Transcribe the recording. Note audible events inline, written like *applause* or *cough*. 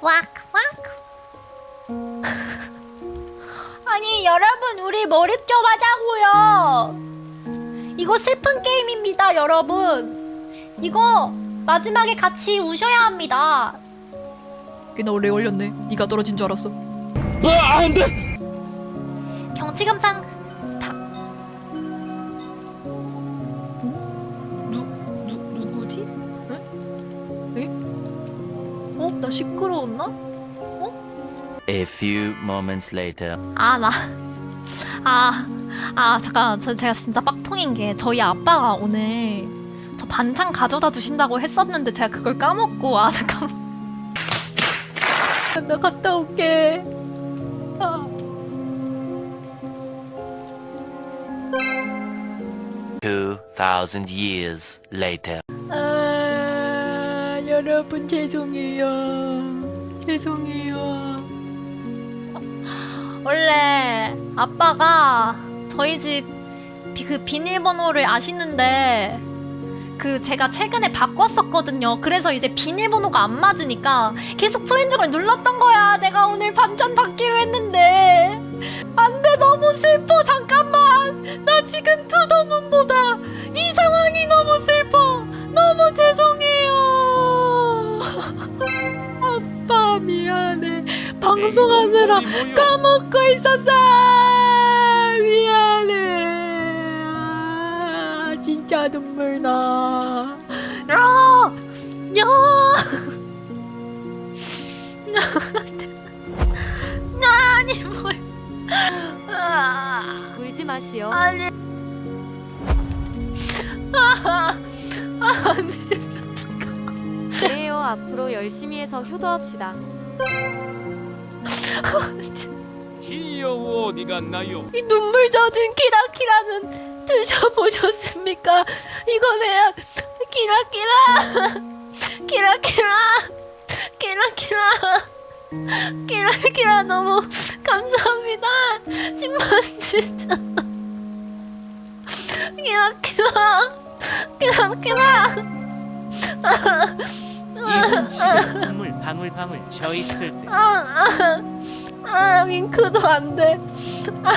와크 와크 *laughs* 아니 여러분 우리 몰입 좀 하자고요 이거 슬픈 게임입니다 여러분 이거 마지막에 같이 우셔야 합니다 꽤나 오래 걸렸네. 네가 떨어진 줄 알았어. 아, 안 돼! 경치 감상 어? 나 시끄러웠나? A few moments later. 아, 나. 아, 아, 잠깐. 저, 제가 진짜 빡통인 게 저희 아빠가 오늘 저 반찬 가져다 주신다고 했었는데 제가 그걸 까먹고, 아, 잠깐. 나 갔다 올게. 아. Two thousand years later. 아, 여러분 죄송해요. 죄송해요. 원래 아빠가 저희 집 그 비밀번호를 아시는데 그 제가 최근에 바꿨었거든요. 그래서 이제 비밀번호가 안 맞으니까 계속 초인종을 눌렀던 거야. 내가 오늘 반찬 받기로 했는데 미안해 방송하느라. 까먹고 있었어 미안해 아, 진짜 눈물 나 야! 야! *laughs* 아니 뭘 아, 울지 마시오. 아니 앞으로 열심히 해서 효도합시다. *laughs* 귀여워 어디 갔나요? 이 눈물 젖은 키라키라는 드셔보셨습니까? 이거네요. 키라키라, 키라키라, 키라키라, 키라키라 너무 감사합니다. 10만 진짜. 키라키라, 키라키라. 이분 지금 눈물 방울 방울 저 있을 때 아, 아, 아, 윙크도 안 돼. 아,